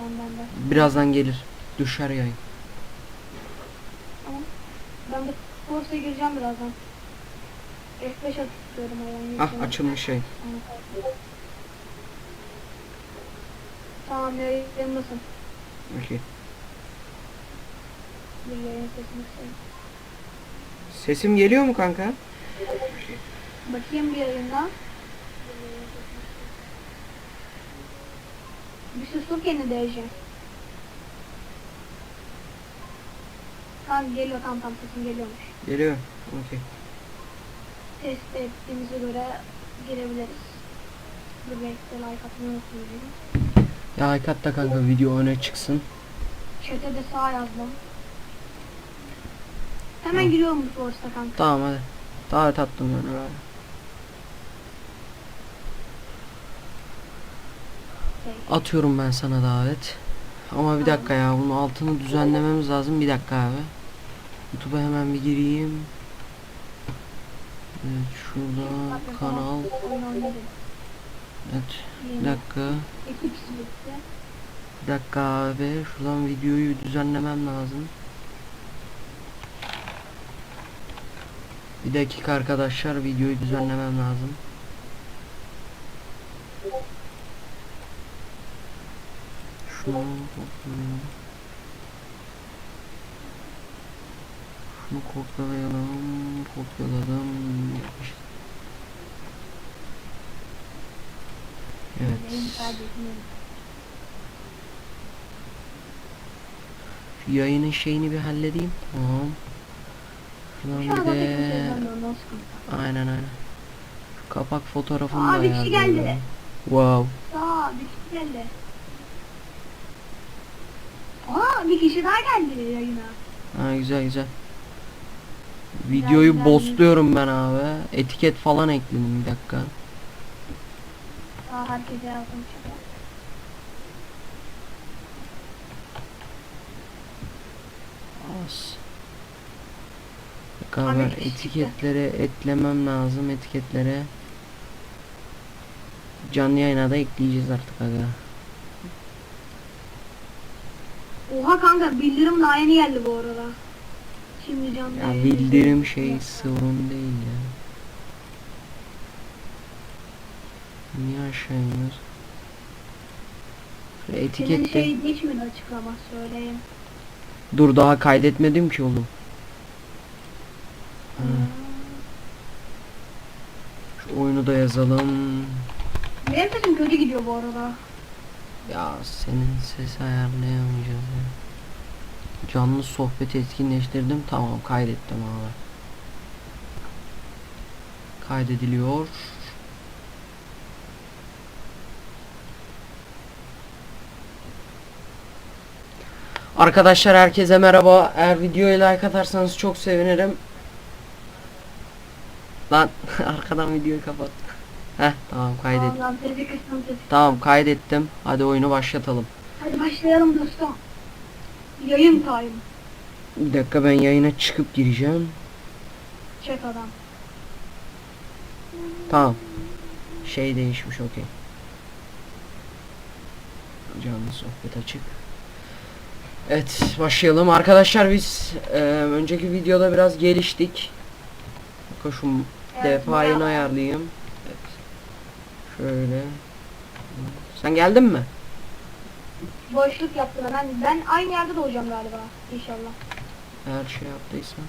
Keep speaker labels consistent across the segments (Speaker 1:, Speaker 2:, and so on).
Speaker 1: şu an bende.
Speaker 2: Birazdan gelir. Düşer yayın.
Speaker 1: Tamam. Ben de Force'a gireceğim birazdan. F5 atıyorum hayvan
Speaker 2: Ah açılmış yayın.
Speaker 1: Tamam yayındasın.
Speaker 2: Okey.
Speaker 1: Bir yayın sesini kısayım.
Speaker 2: Sesim geliyor mu kanka?
Speaker 1: Bakayım bir yayında. Kendini DJ. Tamam geliyor tamam tamam sesin geliyormuş.
Speaker 2: Geliyor. Okey.
Speaker 1: Test ettiğimize göre girebiliriz. Bir bekle like atmayı unutmayın.
Speaker 2: Ya Aykat kanka video öne çıksın.
Speaker 1: Chat'e de sağ yazdım. Hemen
Speaker 2: Hı.
Speaker 1: giriyorum bu Force'da kanka.
Speaker 2: Tamam hadi. Davet attım ben öyle.
Speaker 1: Okey.
Speaker 2: Atıyorum ben sana davet. Ama bir dakika ya bunun altını düzenlememiz lazım. Bir dakika abi. YouTube'a hemen bir gireyim. Evet şurada kanal. Evet bir dakika. Bir dakika abi. Şuradan videoyu düzenlemem lazım. Bir dakika arkadaşlar videoyu düzenlemem lazım. Şunu kopyalayalım. Şunu kopyalayalım. Kopyaladım. Evet. Şu yayının şeyini bir halledeyim. Tamam.
Speaker 1: Şu
Speaker 2: Şuradan bir de
Speaker 1: sıkıntı.
Speaker 2: aynen aynen. Kapak fotoğrafını
Speaker 1: Aa,
Speaker 2: da
Speaker 1: bir kişi geldi.
Speaker 2: Wow.
Speaker 1: Aa bir kişi geldi. Aa bir kişi daha geldi yayına.
Speaker 2: Ha güzel güzel. Videoyu
Speaker 1: güzel.
Speaker 2: boostluyorum ben abi. Etiket falan ekledim bir dakika.
Speaker 1: Aa herkese yazdım şaka.
Speaker 2: Az.
Speaker 1: Abi
Speaker 2: etiketlere eklemem lazım etiketlere. Canlı yayına da ekleyeceğiz artık aga.
Speaker 1: Oha kanka bildirim daha yeni geldi bu arada. Şimdi canlı
Speaker 2: Ya bildirim şey sorun değil ya. Niye aşağı iniyoruz? Şu
Speaker 1: Senin
Speaker 2: etikette.
Speaker 1: şey geçmedi açıklama söyleyeyim.
Speaker 2: Dur daha kaydetmedim ki oğlum. Ha, şu oyunu da yazalım.
Speaker 1: Benim sesim kötü gidiyor bu arada.
Speaker 2: Ya senin sesi ayarlayamayacağız ya. Canlı sohbet etkinleştirdim. Tamam kaydettim abi. Kaydediliyor. Arkadaşlar herkese merhaba. Eğer videoya like atarsanız çok sevinirim. Lan arkadan videoyu kapat. Heh tamam kaydet.
Speaker 1: Sesi.
Speaker 2: Tamam kaydettim. Hadi oyunu başlatalım.
Speaker 1: Hadi başlayalım dostum. Yayın time.
Speaker 2: Bir dakika ben yayına çıkıp gireceğim.
Speaker 1: Chat adam.
Speaker 2: Tamam. Şey değişmiş okey. Canlı sohbet açık. Evet başlayalım. Arkadaşlar biz e, önceki videoda biraz geliştik. Bakın şu
Speaker 1: Evet,
Speaker 2: defayını ayarlayayım. Şöyle. Sen geldin mi?
Speaker 1: Boşluk yaptım ben. Ben aynı yerde doğacağım galiba. İnşallah.
Speaker 2: Eğer şey yaptıysan.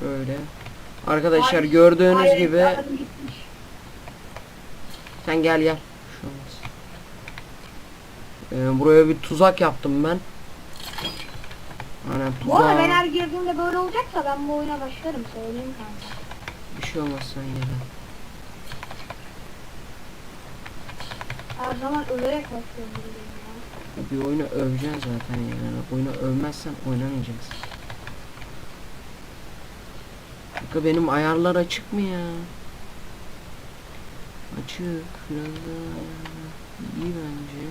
Speaker 2: Şöyle. Arkadaşlar
Speaker 1: Ay,
Speaker 2: gördüğünüz
Speaker 1: hayır,
Speaker 2: gibi. Sen gel gel. Olmaz. Ee, buraya bir tuzak yaptım ben. Aynen
Speaker 1: Bu arada ben her girdiğimde böyle olacaksa ben bu oyuna başlarım söyleyeyim kanka.
Speaker 2: Bir şey olmaz sen gel.
Speaker 1: Her zaman ölerek başlıyorum.
Speaker 2: Bir oyunu öveceksin zaten yani. Oyunu övmezsen oynamayacaksın. Bakın benim ayarlar açık mı ya? Açık. Biraz daha iyi bence.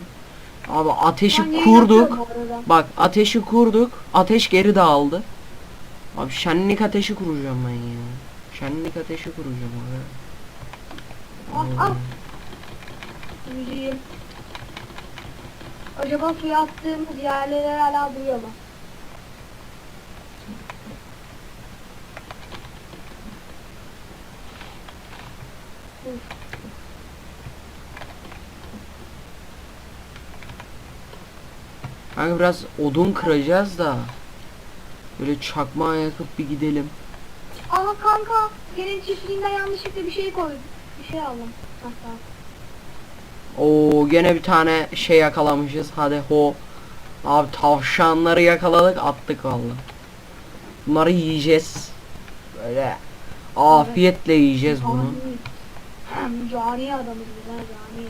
Speaker 2: Abi ateşi
Speaker 1: Ben
Speaker 2: kurduk. Bak ateşi kurduk. Ateş geri dağıldı. Abi şenlik ateşi kuracağım ben ya. Şenlik ateşi kuracağım abi.
Speaker 1: Al al. Müziği. Acaba suya attığımız yerler hala duruyor mu?
Speaker 2: Kanka biraz odun kıracağız da. Böyle çakmağı yakıp bir gidelim.
Speaker 1: Aa kanka senin çiftliğinden yanlışlıkla bir şey koydum. Bir şey aldım. Hatta.
Speaker 2: Oo gene bir tane şey yakalamışız. Hadi ho. Abi tavşanları yakaladık attık vallahi. Bunları yiyeceğiz. Böyle afiyetle yiyeceğiz bunu.
Speaker 1: Cani. Adamız biz ha cani.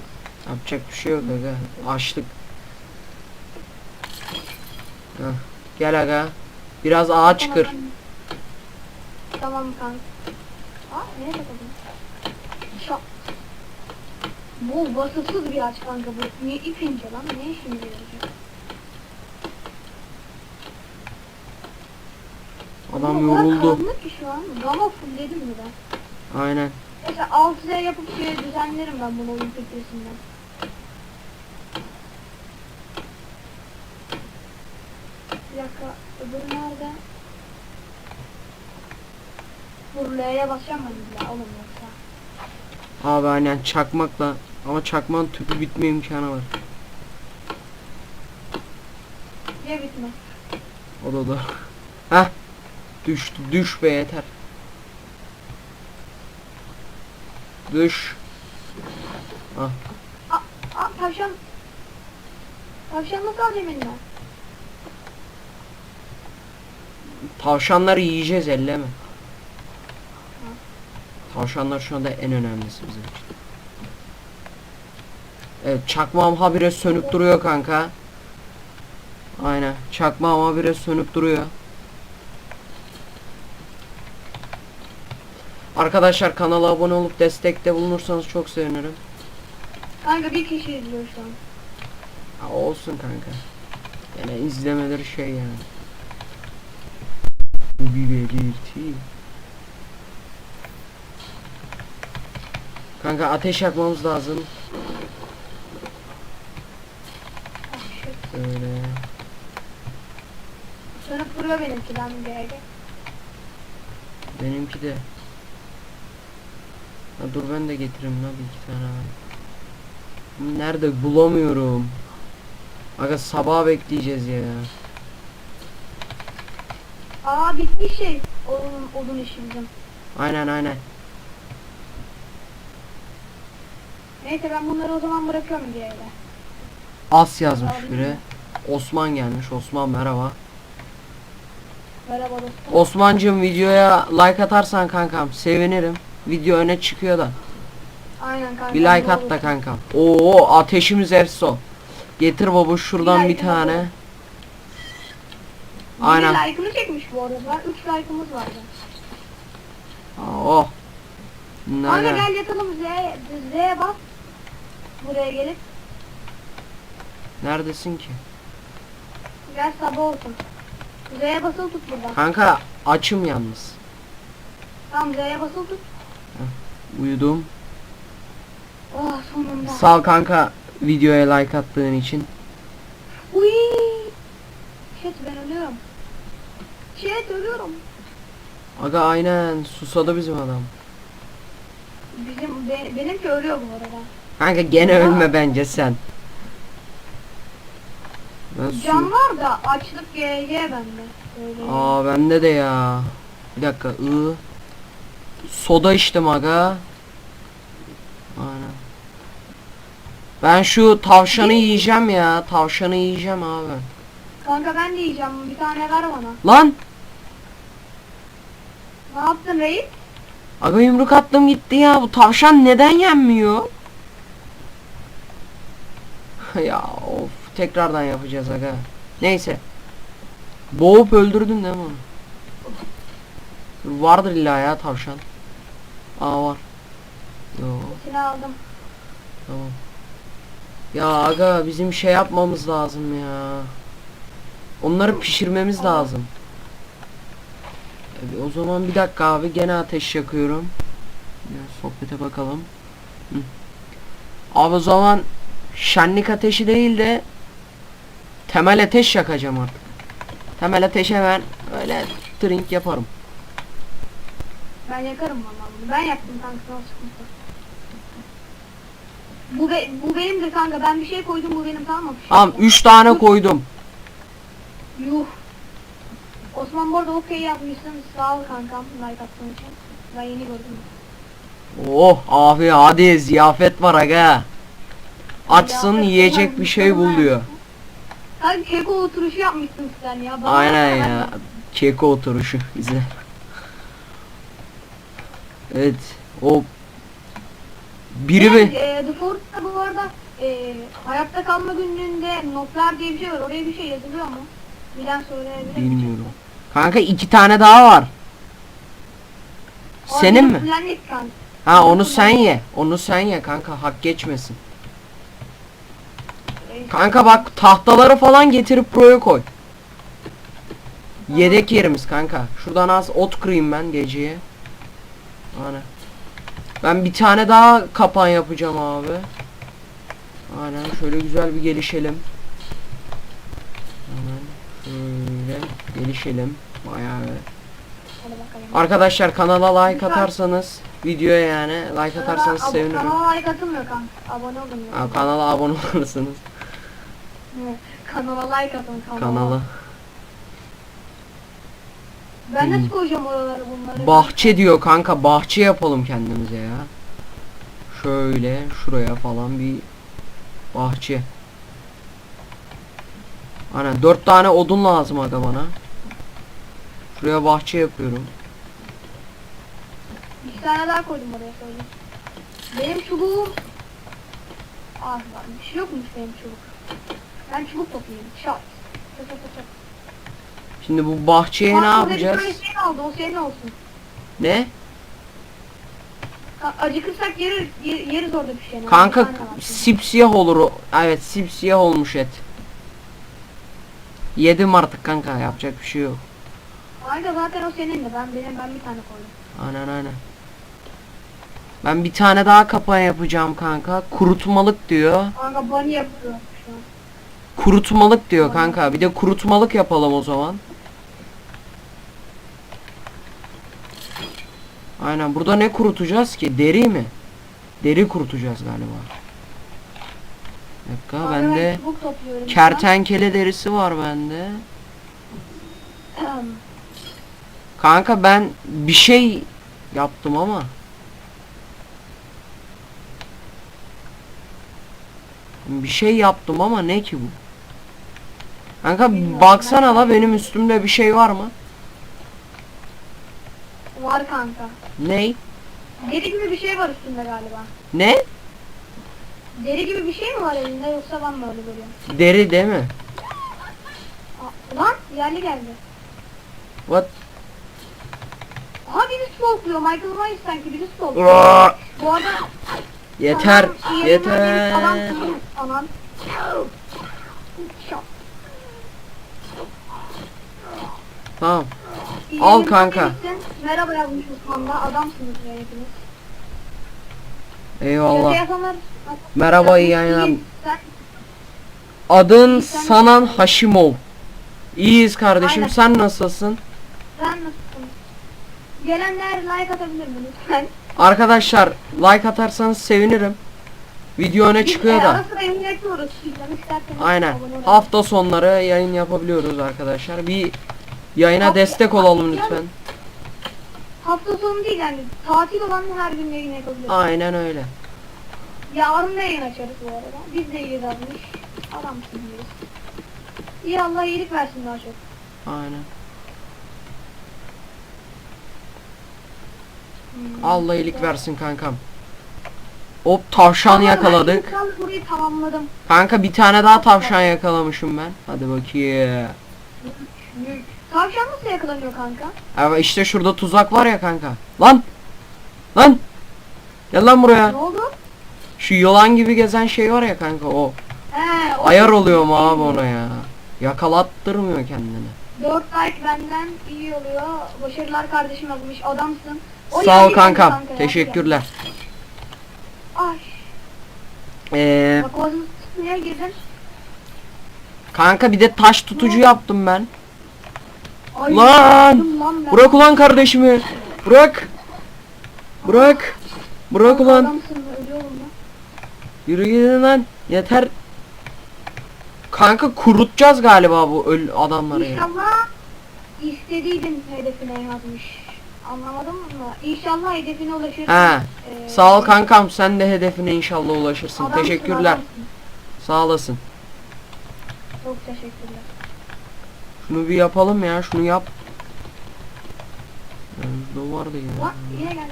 Speaker 2: Yapacak bir şey yok aga. Açlık. Heh, Gel aga. Biraz ağaç kır.
Speaker 1: Tamam kanka. Aa nereye takıldın? Şak. Bu basıtsız bir ağaç kanka bu. Niye ip ince lan? Ne işimize yarayacak?
Speaker 2: Adam
Speaker 1: Ama o kadar
Speaker 2: yoruldu.
Speaker 1: karanlık ki şu an. Gama fullledim mi ben?
Speaker 2: Aynen.
Speaker 1: Mesela 6Z yapıp şöyle düzenlerim ben bunu oyun filtresinden. Bir dakika öbürü nerede? Dur L'ye basacağım ben daha oğlum yoksa.
Speaker 2: Abi aynen çakmakla. Ama çakmağın tüpü bitme imkanı var.
Speaker 1: Niye bitmez?
Speaker 2: O da da. Heh. Düştü. Düş be yeter. Düş. Ah.
Speaker 1: Aa tavşan. Tavşan nasıl alacağım?
Speaker 2: Tavşanları yiyeceğiz elleme. Tavşanlar şu anda en önemlisi bizim için. Evet çakmağım habire sönüp duruyor kanka. Aynen çakmağım habire sönüp duruyor. Arkadaşlar kanala abone olup destekte bulunursanız çok sevinirim.
Speaker 1: Kanka bir kişi izliyor şu an.
Speaker 2: Ha, olsun kanka. Yani izlemeleri şey yani. Bu bir belirti. Kanka ateş yakmamız lazım.
Speaker 1: Ah
Speaker 2: Böyle.
Speaker 1: Sönüp duruyor benimki lan yerde.
Speaker 2: Benimki de. Ha, dur ben de getireyim lan bir iki tane. Nerede bulamıyorum. Aga sabah bekleyeceğiz ya.
Speaker 1: Aa bitmiş şey. Odun, odun işi bizim.
Speaker 2: Aynen aynen.
Speaker 1: Neyse ben bunları o zaman bırakıyorum yere.
Speaker 2: As yazmış biri. Osman gelmiş. Osman merhaba.
Speaker 1: Merhaba dostum.
Speaker 2: Osman'cığım videoya like atarsan kankam sevinirim. Video öne çıkıyor da.
Speaker 1: Aynen kanka.
Speaker 2: Bir like at da kankam. Oo ateşimiz efso. Getir baba şuradan
Speaker 1: Bir
Speaker 2: bir
Speaker 1: like
Speaker 2: tane. Aynen.
Speaker 1: Bir like'ını çekmiş bu arada. 3 like'ımız vardı.
Speaker 2: Aa, oh.
Speaker 1: Kanka
Speaker 2: Nerede?
Speaker 1: gel yatalım Z, Z'ye bas. Buraya gelip
Speaker 2: Neredesin ki?
Speaker 1: gel sabah olsun. Z'ye basılı tut burada.
Speaker 2: Kanka açım yalnız.
Speaker 1: Tamam Z'ye basılı tut.
Speaker 2: Uyudum.
Speaker 1: Oh sonunda.
Speaker 2: Sağ ol kanka videoya like attığın için.
Speaker 1: Uy. Shit ben ölüyorum. Shit ölüyorum.
Speaker 2: Aga aynen susadı bizim adam.
Speaker 1: Bizim be, benimki ölüyor bu arada.
Speaker 2: Kanka gene ölme bence sen. Ben su...
Speaker 1: Can var da açlık GG bende. Öyle.
Speaker 2: Aa bende de ya. Bir dakika ı. Soda içtim aga. Aynen. Ben şu tavşanı yiyeceğim ya. Tavşanı yiyeceğim abi.
Speaker 1: Kanka ben de yiyeceğim. Bir tane ver bana.
Speaker 2: Lan!
Speaker 1: Ne yaptın reis?
Speaker 2: Aga yumruk attım gitti ya. Bu tavşan neden yenmiyor? ya. Tekrardan yapacağız aga. Neyse. Boğup öldürdün değil mi onu? Vardır illa ya tavşan. Aa var. Yo
Speaker 1: İçine aldım.
Speaker 2: tamam. Ya aga bizim şey yapmamız lazım ya. Onları pişirmemiz lazım. E, o zaman bir dakika abi gene ateş yakıyorum. Ya, sohbete bakalım. Hı. Abi o zaman şenlik ateşi değil de temel ateş yakacağım artık. Temel ateşe ben öyle drink yaparım.
Speaker 1: Ben yakarım vallahi bunu. Ben yaktım kanka sana sıkıntı. Bu, be, bu benimdir kanka. Ben bir şey koydum bu benim tamam mı?
Speaker 2: Tamam 3 tane koydum.
Speaker 1: Yuh. Osman bu arada okey yapmışsın. Sağ ol kankam like attığın için. Ben yeni gördüm.
Speaker 2: Oh abi hadi ziyafet var aga. Açsın
Speaker 1: Ziyafet
Speaker 2: yiyecek bir şey bul
Speaker 1: mükemmel.
Speaker 2: diyor.
Speaker 1: Kanka keko oturuşu yapmışsın sen ya. Bana
Speaker 2: Aynen ya. Keko oturuşu izle. Evet. O biri mi?
Speaker 1: e, The bu arada e, hayatta kalma günlüğünde notlar diye bir şey var. Oraya bir şey yazılıyor mu? Bilen söyleyebilir mi?
Speaker 2: Bilmiyorum. Kanka iki tane daha var. Senin mi?
Speaker 1: Kanka.
Speaker 2: Ha onu sen ye. Onu sen ye kanka hak geçmesin. Kanka bak tahtaları falan getirip proya koy. Yedek yerimiz kanka. Şuradan az ot kırayım ben geceye. Aynen. Ben bir tane daha kapan yapacağım abi. Aynen şöyle güzel bir gelişelim. Hemen şöyle gelişelim. Bayağı. Arkadaşlar kanala like atarsanız videoya yani like atarsanız
Speaker 1: Kanala-
Speaker 2: sevinirim.
Speaker 1: Kanala like atılmıyor kanka. Abone olun.
Speaker 2: Ha, kanala abone olursanız
Speaker 1: Kanala like atın kanala.
Speaker 2: kanala.
Speaker 1: Ben
Speaker 2: Hmm.
Speaker 1: nasıl koyacağım oraları bunları?
Speaker 2: Bahçe diyor kanka bahçe yapalım kendimize ya. Şöyle şuraya falan bir bahçe. Aynen dört tane odun lazım aga bana. Şuraya bahçe yapıyorum.
Speaker 1: İki tane daha koydum oraya söyleyeyim. Benim çubuğum... Ah var bir şey yokmuş benim çubuk. Ben çubuk toplayayım. Şart. Çat çat çat.
Speaker 2: Şimdi bu bahçeye ne
Speaker 1: burada bir
Speaker 2: yapacağız?
Speaker 1: tane şey aldı o senin olsun.
Speaker 2: Ne?
Speaker 1: Acıkırsak yeriz, yer- yeriz orada bir şey.
Speaker 2: Kanka
Speaker 1: Bir
Speaker 2: sipsiyah olur o. Evet sipsiyah olmuş et. Yedim artık kanka yapacak bir şey yok.
Speaker 1: Kanka zaten o senin de ben benim ben bir tane koydum.
Speaker 2: Aynen aynen. Ben bir tane daha kapan yapacağım kanka. Kurutmalık diyor.
Speaker 1: Kanka bunny yapıyor.
Speaker 2: Kurutmalık diyor kanka. Bir de kurutmalık yapalım o zaman. Aynen. Burada ne kurutacağız ki? Deri mi? Deri kurutacağız galiba. Bir dakika
Speaker 1: Kanka
Speaker 2: bende kertenkele derisi var bende. Kanka ben bir şey yaptım ama. Bir şey yaptım ama ne ki bu? Kanka baksana la benim üstümde bir şey var mı?
Speaker 1: Var kanka.
Speaker 2: Ney?
Speaker 1: Deri gibi bir şey var üstünde galiba.
Speaker 2: Ne?
Speaker 1: Deri gibi bir şey mi var elinde yoksa ben mi öyle görüyorum?
Speaker 2: Deri değil mi?
Speaker 1: Aa, lan yerli geldi.
Speaker 2: What?
Speaker 1: Aha birisi stalkluyor. Michael Myers sanki birisi stalkluyor. Bu arada
Speaker 2: Yeter,
Speaker 1: demiş,
Speaker 2: yeter.
Speaker 1: adamsın, Tamam. Şok.
Speaker 2: Tamam. Al kanka.
Speaker 1: Merhaba yazmış Osman da. Adamsınız ya hepiniz.
Speaker 2: Eyvallah.
Speaker 1: yapanlar...
Speaker 2: Merhaba, iyi yayınlar. Adın Sanan Haşimov. İyiyiz kardeşim.
Speaker 1: Aynen.
Speaker 2: Sen nasılsın?
Speaker 1: sen nasılsın? Gelenler like atabilir mi lütfen?
Speaker 2: Arkadaşlar like atarsanız sevinirim. Video öne çıkıyor
Speaker 1: e,
Speaker 2: da. Aynen. Hafta sonları yayın yapabiliyoruz arkadaşlar. Bir yayına
Speaker 1: Hafta-
Speaker 2: destek olalım lütfen.
Speaker 1: Hafta sonu değil yani. Tatil olan her gün yayın yapabiliriz.
Speaker 2: Aynen öyle.
Speaker 1: Yarın da yayın açarız bu arada. Biz de iyiyiz abi. Adamsın diyoruz. İyi Allah iyilik versin daha çok.
Speaker 2: Aynen.
Speaker 1: Hmm.
Speaker 2: Allah iyilik versin kankam. Hop tavşan
Speaker 1: Tamam,
Speaker 2: yakaladık.
Speaker 1: Ben ilk burayı tamamladım.
Speaker 2: Kanka bir tane daha tavşan yakalamışım ben. Hadi bakayım.
Speaker 1: Tavşan nasıl yakalanıyor kanka?
Speaker 2: Ama işte şurada tuzak var ya kanka. Lan! Lan! Gel lan buraya.
Speaker 1: Ne oldu?
Speaker 2: Şu yılan gibi gezen şey var ya kanka o.
Speaker 1: He, o
Speaker 2: Ayar oluyor mu abi ona ya? Yakalattırmıyor kendini.
Speaker 1: 4 like benden iyi oluyor. Başarılar kardeşim yazmış. Adamsın. O
Speaker 2: Sağ ol kankam.
Speaker 1: kanka ya.
Speaker 2: Teşekkürler.
Speaker 1: Ay.
Speaker 2: Ee,
Speaker 1: Bak.
Speaker 2: Kanka bir de taş tutucu yaptım ben.
Speaker 1: Ay,
Speaker 2: Lan! Bırak ulan kardeşimi. Bırak. Bırak. Bırak ulan.
Speaker 1: Adamsın.
Speaker 2: Yürü gidin lan. Yeter. Kanka kurutacağız galiba bu öl adamları.
Speaker 1: İnşallah istediğin hedefine yazmış. Anlamadım mı? İnşallah hedefine ulaşırsın.
Speaker 2: He.
Speaker 1: Ee,
Speaker 2: Sağ ol kankam sen de hedefine inşallah ulaşırsın.
Speaker 1: adamsın,
Speaker 2: Teşekkürler.
Speaker 1: adamsın.
Speaker 2: Sağ olasın.
Speaker 1: Çok teşekkürler.
Speaker 2: Şunu bir yapalım ya. Şunu yap. Ee, Ne vardı ya?
Speaker 1: Lan yine gel.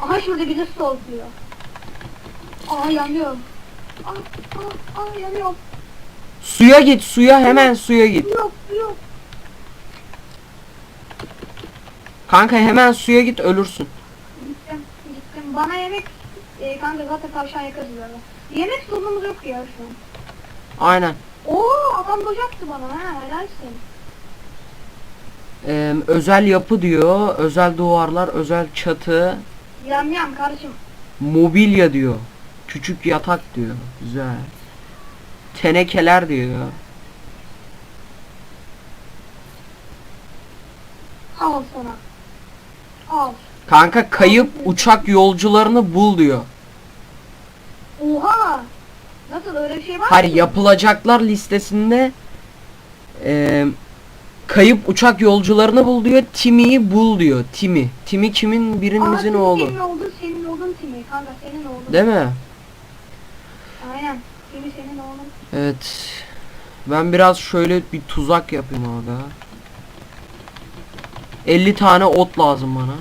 Speaker 1: Aha şurada bizi stalkluyor. Aa yanıyorum. Aa, aa, aa yanıyorum.
Speaker 2: Suya git suya hemen suya git.
Speaker 1: Yok yok.
Speaker 2: Kanka hemen suya git ölürsün.
Speaker 1: Gittim gittim. Bana yemek e, kanka zaten tavşan yakarız böyle. Yemek sorunumuz yok ya şu an.
Speaker 2: Aynen.
Speaker 1: Oo adam dojaktı bana ha helalsin.
Speaker 2: Ee, özel yapı diyor. Özel duvarlar, özel çatı,
Speaker 1: Yam yam kardeşim.
Speaker 2: mobilya diyor. Küçük yatak diyor. Güzel. Tenekeler diyor.
Speaker 1: Al sana. Al.
Speaker 2: Kanka kayıp uçak yolcularını bul diyor.
Speaker 1: Oha. Nasıl öyle bir şey var
Speaker 2: Hayır
Speaker 1: mı?
Speaker 2: yapılacaklar listesinde ee, kayıp uçak yolcularını bul diyor. Timmy'yi bul diyor. Timmy. Timmy kimin birimizin
Speaker 1: senin
Speaker 2: oğlu.
Speaker 1: Senin oğlun senin oğlun Timi. Kanka senin oğlun.
Speaker 2: Değil mi?
Speaker 1: Aynen. Timi senin oğlun.
Speaker 2: Evet. Ben biraz şöyle bir tuzak yapayım orada. 50 tane ot lazım bana.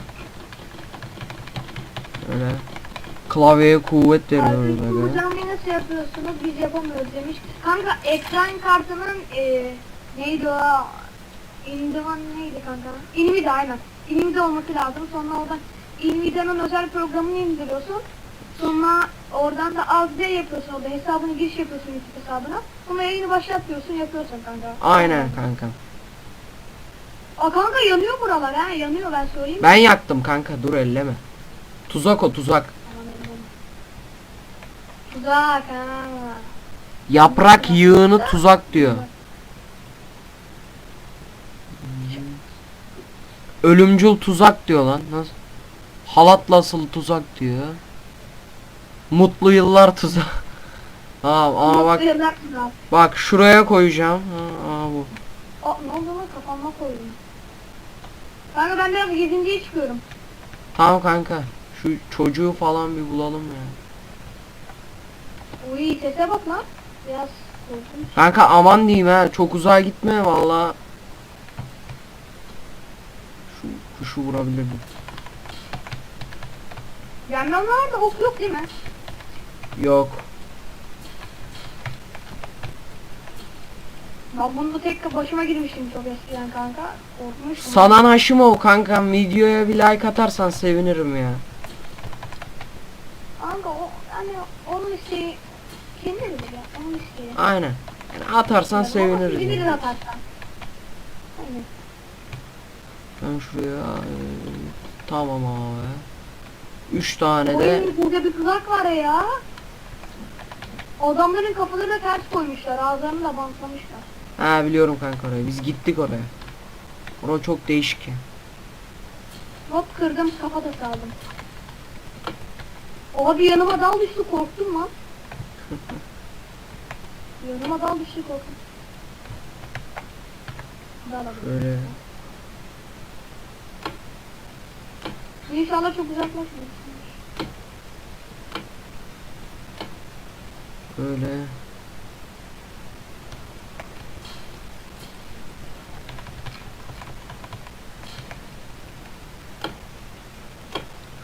Speaker 2: Öyle. Klavyeye kuvvet
Speaker 1: Abi
Speaker 2: veriyoruz
Speaker 1: bu
Speaker 2: böyle.
Speaker 1: camiyi nasıl yapıyorsunuz biz yapamıyoruz demiş. Kanka ekran kartının e, neydi o? Indivan neydi kanka? Nvidia aynen. Nvidia olması lazım. Sonra oradan Nvidia'nın özel programını indiriyorsun. Sonra oradan da AZD yapıyorsun orada hesabını giriş yapıyorsun YouTube hesabına. Sonra yayını başlat diyorsun yapıyorsun kanka.
Speaker 2: Aynen kanka.
Speaker 1: Aa kanka yanıyor buralar ha yanıyor ben söyleyeyim.
Speaker 2: Ben yaktım kanka dur elleme. Tuzak o tuzak.
Speaker 1: Tuzak ha.
Speaker 2: Yaprak yığını tuzak diyor. Ölümcül tuzak diyor lan. Nasıl? Halatla asılı tuzak diyor. Mutlu yıllar tuzak. Tamam ama bak bak şuraya koyacağım. Ha, aa, bu.
Speaker 1: Aa ne oldu lan kafama koydum. Kanka ben biraz gezintiye çıkıyorum.
Speaker 2: Tamam kanka. Şu çocuğu falan bir bulalım ya.
Speaker 1: Uy sese bak lan. Biraz korkunç.
Speaker 2: Kanka aman diyeyim ha. Çok uzağa gitme valla. Şu kuşu vurabilirdim.
Speaker 1: Yandanlarda ok yok değil mi?
Speaker 2: Yok.
Speaker 1: Ben bunu tek başıma girmiştim çok eskiden kanka. Korkmuştum.
Speaker 2: Sanan Haşimov kankam videoya bir like atarsan sevinirim ya.
Speaker 1: Kanka o hani onun isteği bilir ya. Onun.
Speaker 2: Aynen. Yani atarsan
Speaker 1: Yani
Speaker 2: seviniriz.
Speaker 1: Bilir
Speaker 2: ya.
Speaker 1: atarsan. Aynen.
Speaker 2: Ben şuraya tamam abi. Üç tane de
Speaker 1: Oy burada bir tuzak var ya. Adamların kafalarına ters koymuşlar. Ağızlarını da bantlamışlar.
Speaker 2: ha biliyorum kanka oraya. Biz gittik oraya. Orası çok değişik.
Speaker 1: Hop kırdım kafa da saldım. Abi yanıma dal düştü korktum lan. Yanıma dal düştü korktum. Dal abi.
Speaker 2: Böyle
Speaker 1: İnşallah çok uzaklaşmıyorsunuz.
Speaker 2: böyle.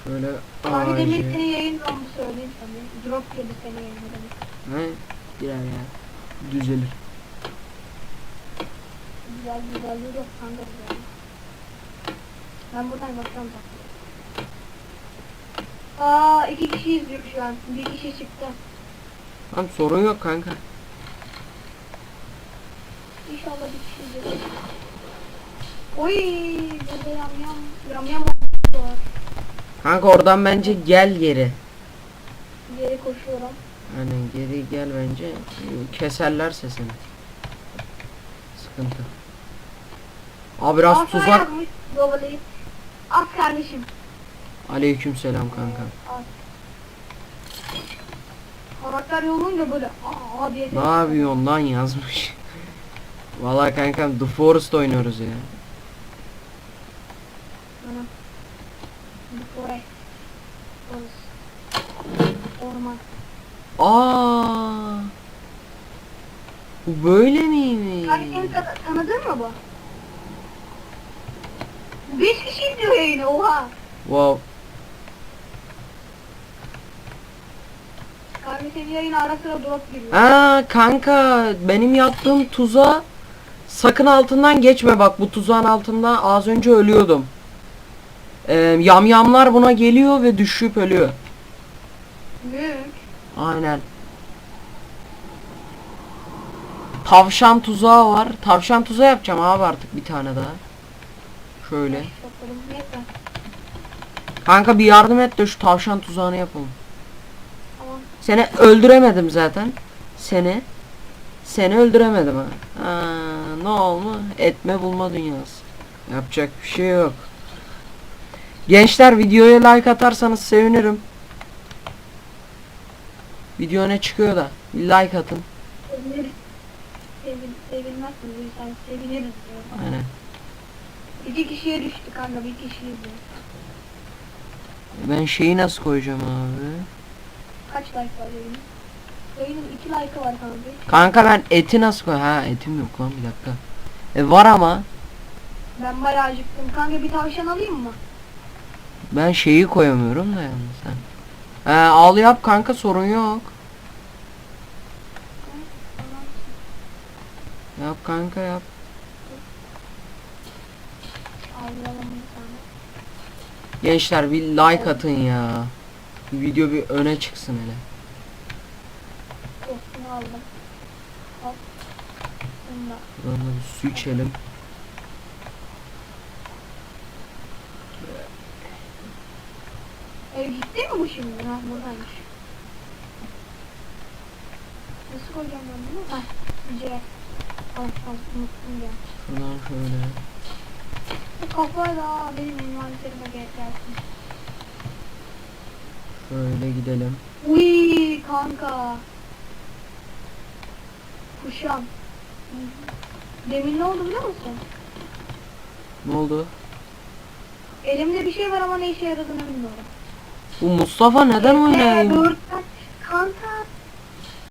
Speaker 2: Şöyle
Speaker 1: Abi demin
Speaker 2: ağacı.
Speaker 1: senin yayın olmuş söyleyeyim sana. Drop girdi senin yayına demek.
Speaker 2: Ne? Girer ya. Düzelir.
Speaker 1: Güzel güzel yok kanka güzel. Ben buradan bakacağım zaten. Aa iki kişi izliyor şu an. Bir kişi çıktı.
Speaker 2: Tamam sorun yok kanka.
Speaker 1: İnşallah bir kişi izliyor. Oy burada yam yam yam yam.
Speaker 2: Kanka oradan bence gel geri.
Speaker 1: Geri koşuyorum.
Speaker 2: Hani geri gel bence. Keserlerse seni. sıkıntı. Abi biraz
Speaker 1: Aa,
Speaker 2: tuzak.
Speaker 1: At kardeşim.
Speaker 2: Aleykümselam kanka.
Speaker 1: At. Karakter yolunca böyle aa diye.
Speaker 2: Ne yapıyorsun lan yazmış. Vallahi kankam The Forest oynuyoruz ya.
Speaker 1: Ana. Oraya. Orman.
Speaker 2: Aa. Bu böyle miymiş?
Speaker 1: Tan- tanıdın mı bu? Beş kişi izliyor yayını oha.
Speaker 2: Wow.
Speaker 1: Kanka senin yayına ara sıra drop giriyor.
Speaker 2: Aa kanka benim yaptığım tuza sakın altından geçme bak bu tuzağın altından az önce ölüyordum. Ee, yamyamlar buna geliyor ve düşüp ölüyor.
Speaker 1: Büyük.
Speaker 2: Aynen. Tavşan tuzağı var. Tavşan tuzağı yapacağım abi artık bir tane daha. Şöyle. Kanka bir yardım et de şu tavşan tuzağını yapalım.
Speaker 1: Tamam.
Speaker 2: Seni öldüremedim zaten. Seni. Seni öldüremedim ha. ha ne oldu? Etme bulma dünyası. Yapacak bir şey yok. Gençler videoya like atarsanız sevinirim. Video ne çıkıyor da bir like atın.
Speaker 1: Seviniriz. Sevin, sevinmezsiniz. Sen seviniriz diyor.
Speaker 2: Aynen.
Speaker 1: İki kişiye düştü kanka bir kişi izliyor.
Speaker 2: Ben şeyi nasıl koyacağım abi?
Speaker 1: Kaç like var yayının? Yayının iki like'ı var kanka.
Speaker 2: Kanka ben eti nasıl koy? Ha etim yok lan bir dakika. E var ama
Speaker 1: Ben bayağı acıktım. Kanka bir tavşan alayım mı?
Speaker 2: Ben şeyi koyamıyorum da yalnız sen. He al yap kanka sorun yok. Yap kanka yap. Gençler bir like atın ya. Video bir öne çıksın hele.
Speaker 1: Dostunu aldım. Hop. Bunu da.
Speaker 2: Bir su içelim.
Speaker 1: Gitti mi bu şimdi? Ha buradaymış. Nasıl koyacağım ben bunu? Heh. C. Al al unuttum ya.
Speaker 2: Şuradan şöyle.
Speaker 1: Bu kafayla benim envanterime gel gelsin.
Speaker 2: Şöyle gidelim.
Speaker 1: Uy kanka. Kuşam. Demin ne oldu biliyor musun?
Speaker 2: Ne oldu?
Speaker 1: Elimde bir şey var ama ne işe yaradığını bilmiyorum.
Speaker 2: Bu Mustafa neden